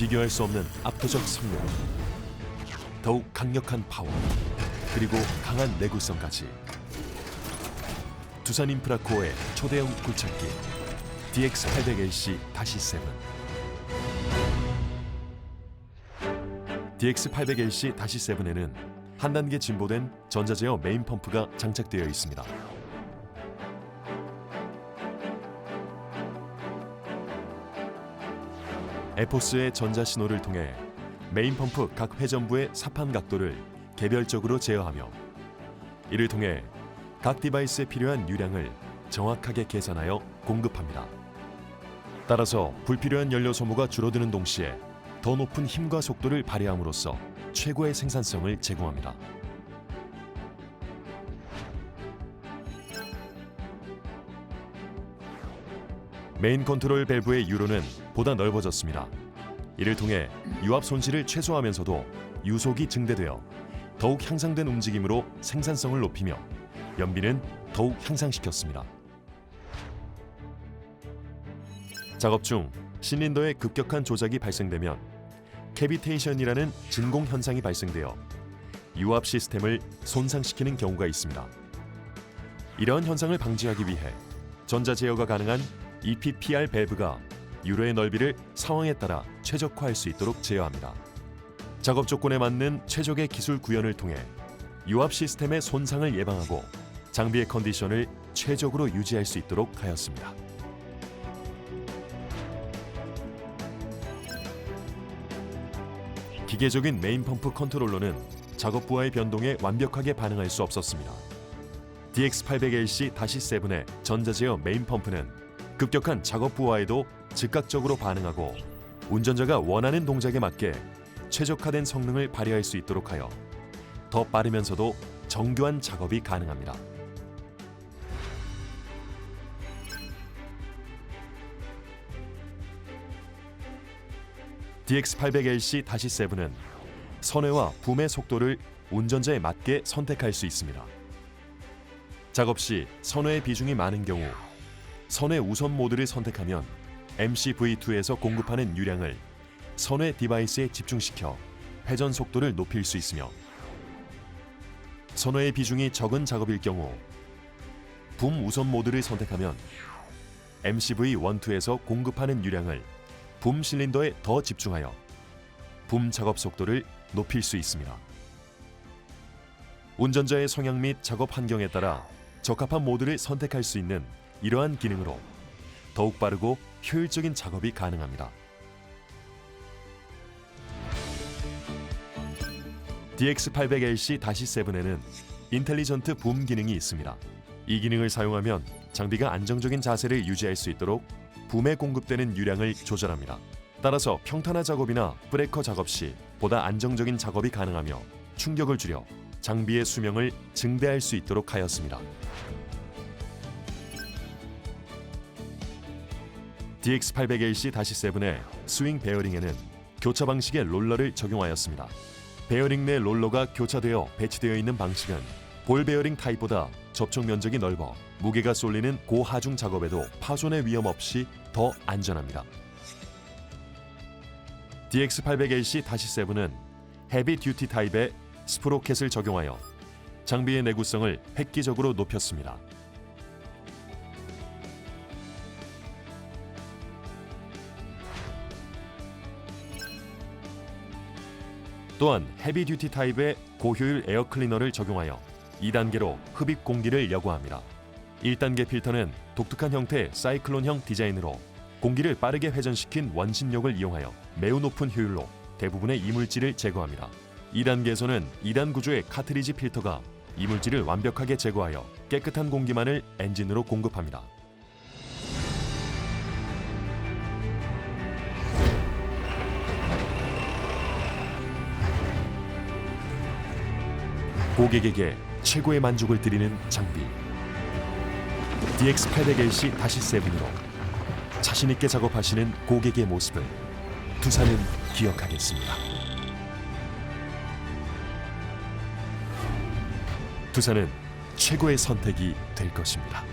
비교할 수 없는 압도적 성능, 더욱 강력한 파워, 그리고 강한 내구성까지. 두산 인프라코어의 초대형 굴착기 DX800LC-7 DX800LC-7에는 한 단계 진보된 전자제어 메인 펌프가 장착되어 있습니다. 에포스의 전자 신호를 통해 메인 펌프 각 회전부의 사판 각도를 개별적으로 제어하며 이를 통해 각 디바이스에 필요한 유량을 정확하게 계산하여 공급합니다. 따라서 불필요한 연료 소모가 줄어드는 동시에 더 높은 힘과 속도를 발휘함으로써 최고의 생산성을 제공합니다. 메인 컨트롤 밸브의 유로는 보다 넓어졌습니다. 이를 통해 유압 손실을 최소화하면서도 유속이 증대되어 더욱 향상된 움직임으로 생산성을 높이며 연비는 더욱 향상시켰습니다. 작업 중 실린더의 급격한 조작이 발생되면 캐비테이션이라는 진공 현상이 발생되어 유압 시스템을 손상시키는 경우가 있습니다. 이러한 현상을 방지하기 위해 전자 제어가 가능한 EPPR 밸브가 유로의 넓이를 상황에 따라 최적화할 수 있도록 제어합니다. 작업 조건에 맞는 최적의 기술 구현을 통해 유압 시스템의 손상을 예방하고 장비의 컨디션을 최적으로 유지할 수 있도록 하였습니다. 기계적인 메인 펌프 컨트롤러는 작업 부하의 변동에 완벽하게 반응할 수 없었습니다. DX800LC-7의 전자제어 메인 펌프는 급격한 작업 부하에도 즉각적으로 반응하고 운전자가 원하는 동작에 맞게 최적화된 성능을 발휘할 수 있도록 하여 더 빠르면서도 정교한 작업이 가능합니다. DX800LC-7은 선회와 붐의 속도를 운전자에 맞게 선택할 수 있습니다. 작업 시 선회의 비중이 많은 경우 선회 우선 모드를 선택하면 MCV2에서 공급하는 유량을 선회 디바이스에 집중시켜 회전 속도를 높일 수 있으며 선회의 비중이 적은 작업일 경우 붐 우선 모드를 선택하면 MCV12에서 공급하는 유량을 붐 실린더에 더 집중하여 붐 작업 속도를 높일 수 있습니다. 운전자의 성향 및 작업 환경에 따라 적합한 모드를 선택할 수 있는 이러한 기능으로 더욱 빠르고 효율적인 작업이 가능합니다. DX800LC-7에는 인텔리전트 붐 기능이 있습니다. 이 기능을 사용하면 장비가 안정적인 자세를 유지할 수 있도록 붐에 공급되는 유량을 조절합니다. 따라서 평탄화 작업이나 브레이커 작업 시 보다 안정적인 작업이 가능하며 충격을 줄여 장비의 수명을 증대할 수 있도록 하였습니다. DX800LC-7의 스윙 베어링에는 교차 방식의 롤러를 적용하였습니다. 베어링 내 롤러가 교차되어 배치되어 있는 방식은 볼 베어링 타입보다 접촉 면적이 넓어 무게가 쏠리는 고하중 작업에도 파손의 위험 없이 더 안전합니다. DX800LC-7은 헤비 듀티 타입의 스프로켓을 적용하여 장비의 내구성을 획기적으로 높였습니다. 또한 헤비 듀티 타입의 고효율 에어 클리너를 적용하여 2단계로 흡입 공기를 여과합니다. 1단계 필터는 독특한 형태의 사이클론형 디자인으로 공기를 빠르게 회전시킨 원심력을 이용하여 매우 높은 효율로 대부분의 이물질을 제거합니다. 2단계에서는 2단 구조의 카트리지 필터가 이물질을 완벽하게 제거하여 깨끗한 공기만을 엔진으로 공급합니다. 고객에게 최고의 만족을 드리는 장비 DX800LC-7으로 자신 있게 작업하시는 고객의 모습을 두산은 기억하겠습니다. 두산은 최고의 선택이 될 것입니다.